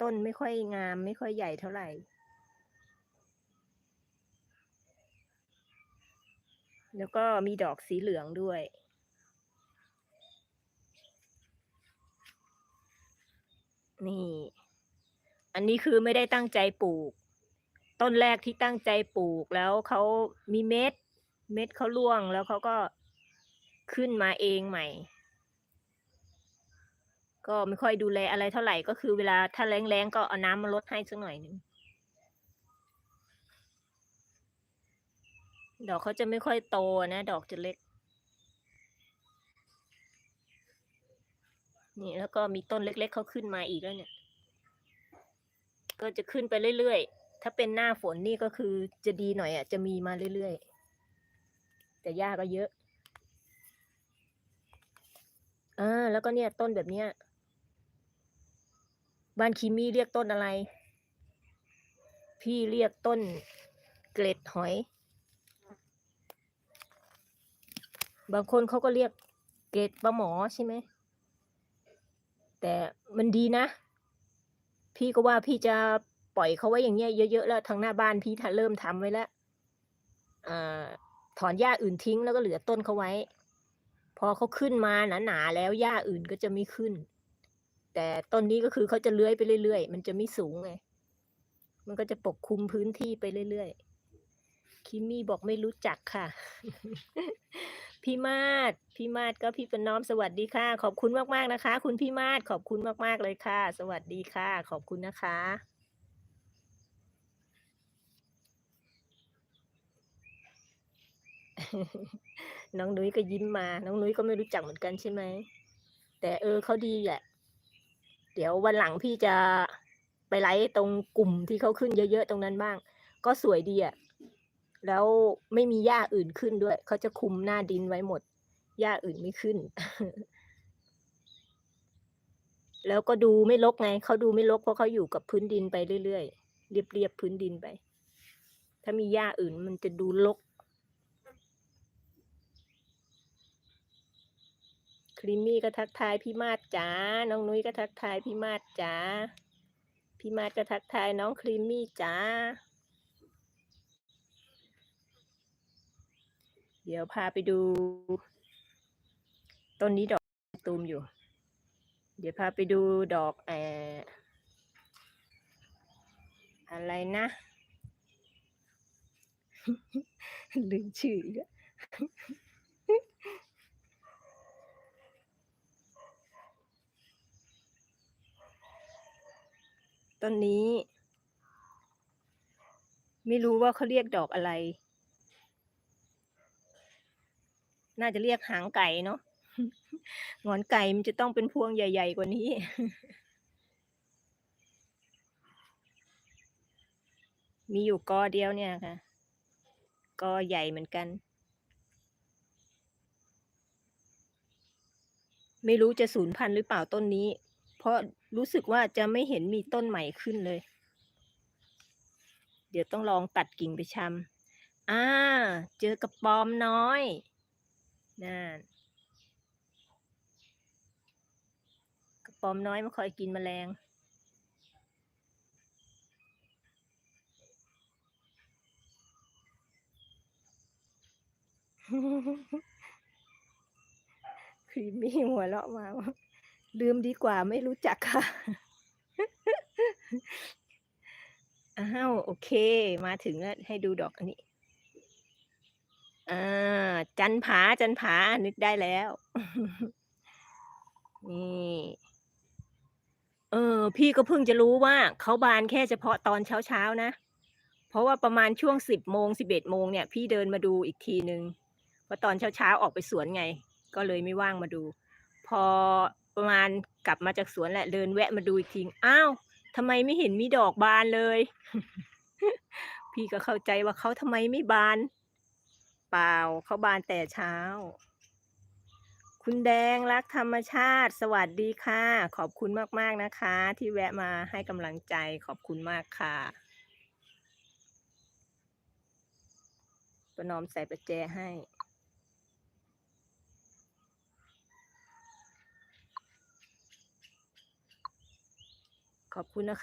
ต้นไม่ค่อยงาม ไม่ค่อยใหญ่เท่าไหร่แล้วก็มีดอกสีเหลืองด้วย นี่ อันนี้คือไม่ได้ตั้งใจปลูก ต้นแรกที่ตั้งใจปลูกแล้วเขามีเม็ด เม็ดเขาร่วงแล้วเขาก็ขึ้นมาเองใหม่ ก็ไม่ค่อยดูแลอะไรเท่าไหร่ก็คือเวลาถ้าแล้งๆก็เอาน้ำมาลดให้สักหน่อยหนึ่งดอกเขาจะไม่ค่อยโตนะ ดอกจะเล็ก นี่แล้วก็มีต้นเล็ก ๆเขาขึ้นมาอีกแล้วเนี่ย ก็จะขึ้นไปเรื่อยๆ ถ้าเป็นหน้าฝนนี่ก็คือจะดีหน่อยอะ จะมีมาเรื่อยๆ แต่หญ้าก็เยอะอ่าแล้วก็เนี่ยต้นแบบเนี้ย บ้านคิมมี่เรียกต้นอะไร พี่เรียกต้นเกล็ดหอย บางคนเขาก็เรียกเกล็ดปลาหมอใช่ไหม แต่มันดีนะ พี่ก็ว่าพี่จะปล่อยเขาไว้อย่างเงี้ยเยอะๆแล้วทางหน้าบ้านพี่ถ้าเริ่มทำไว้แล้วอถอนหญ้าอื่นทิ้งแล้วก็เหลือต้นเขาไว้ พอเขาขึ้นมาหนาๆแล้วหญ้าอื่นก็จะไม่ขึ้น แต่ต้นนี้ก็คือเขาจะเลื้อยไปเรื่อยๆ มันจะไม่สูงไง มันก็จะปกคลุมพื้นที่ไปเรื่อยๆ คิมมี่บอกไม่รู้จักค่ะ พี่มาศ พี่มาศก็พี่ประนอมสวัสดีค่ะ ขอบคุณมากๆนะคะ คุณพี่มาศขอบคุณมากๆเลยค่ะ สวัสดีค่ะ ขอบคุณนะคะน้องนุ้ยก็ยิ้มมา น้องนุ้ยก็ไม่รู้จักเหมือนกันใช่ไหม แต่เออเขาดีแหละ เดี๋ยววันหลังพี่จะไปไลฟ์ตรงกลุ่มที่เขาขึ้นเยอะๆตรงนั้นบ้าง ก็สวยดีอะ่ะแล้วไม่มีหญ้าอื่นขึ้นด้วย เขาจะคุมหน้าดินไว้หมดหญ้าอื่นไม่ขึ้น แล้วก็ดูไม่รกไง เขาดูไม่รกเพราะเขาอยู่กับพื้นดินไปเรื่อยๆเรียบๆพื้นดินไป ถ้ามีหญ้าอื่นมันจะดูรก ครีมมี่ก็ทักทายพี่มาดจ๋า น้องนุ้ยก็ทักทายพี่มาดจ๋า พี่มาดก็ทักทายน้องครีมมี่จ๋า เดี๋ยวพาไปดู ต้นนี้ดอกตูมอยู่ เดี๋ยวพาไปดูดอกแอออะไรนะ ลืมชื่อแล้ว ต้นนี้ ไม่รู้ว่าเขาเรียกดอกอะไร น่าจะเรียกหางไก่เนาะงอนไก่มันจะต้องเป็นพวงใหญ่ ๆ กว่านี้มีอยู่กอเดียวเนี่ยค่ะ กอใหญ่เหมือนกัน ไม่รู้จะสูญพันธุ์หรือเปล่าต้นนี้ เพราะรู้สึกว่าจะไม่เห็นมีต้นใหม่ขึ้นเลย เดี๋ยวต้องลองตัดกิ่งไปชำอ่า เจอกระปอมน้อยนั่นกระปอมน้อยมันคอยกินแมลงครีมมี่หัวเราะมาว่า ลืมดีกว่าไม่รู้จักค่ะ อ้าวโอเค มาถึงแล้วให้ดูดอกอันนี้ อ่า จันผาจันผานึกได้แล้ว นี่เออพี่ก็เพิ่งจะรู้ว่าเขาบานแค่เฉพาะตอนเช้าเช้าๆนะ เพราะว่าประมาณช่วงสิบโมงสิบเอ็ดโมงเนี่ย พี่เดินมาดูอีกทีนึงเพราะตอนเช้าเช้าๆออกไปสวนไง ก็เลยไม่ว่างมาดู พอ ประมาณกลับมาจากสวนแหละเดินแวะมาดูอีกทีอ้าวทำไมไม่เห็นมีดอกบานเลย พี่ก็เข้าใจว่าเขาทำไมไม่บาน เปล่าเขาบานแต่เช้า คุณแดงรักธรรมชาติ สวัสดีค่ะ ขอบคุณมาก ๆ นะคะ ที่แวะมาให้กำลังใจขอบคุณมากค่ะประนอมใส่ประแจให้ ขอบคุณนะคะ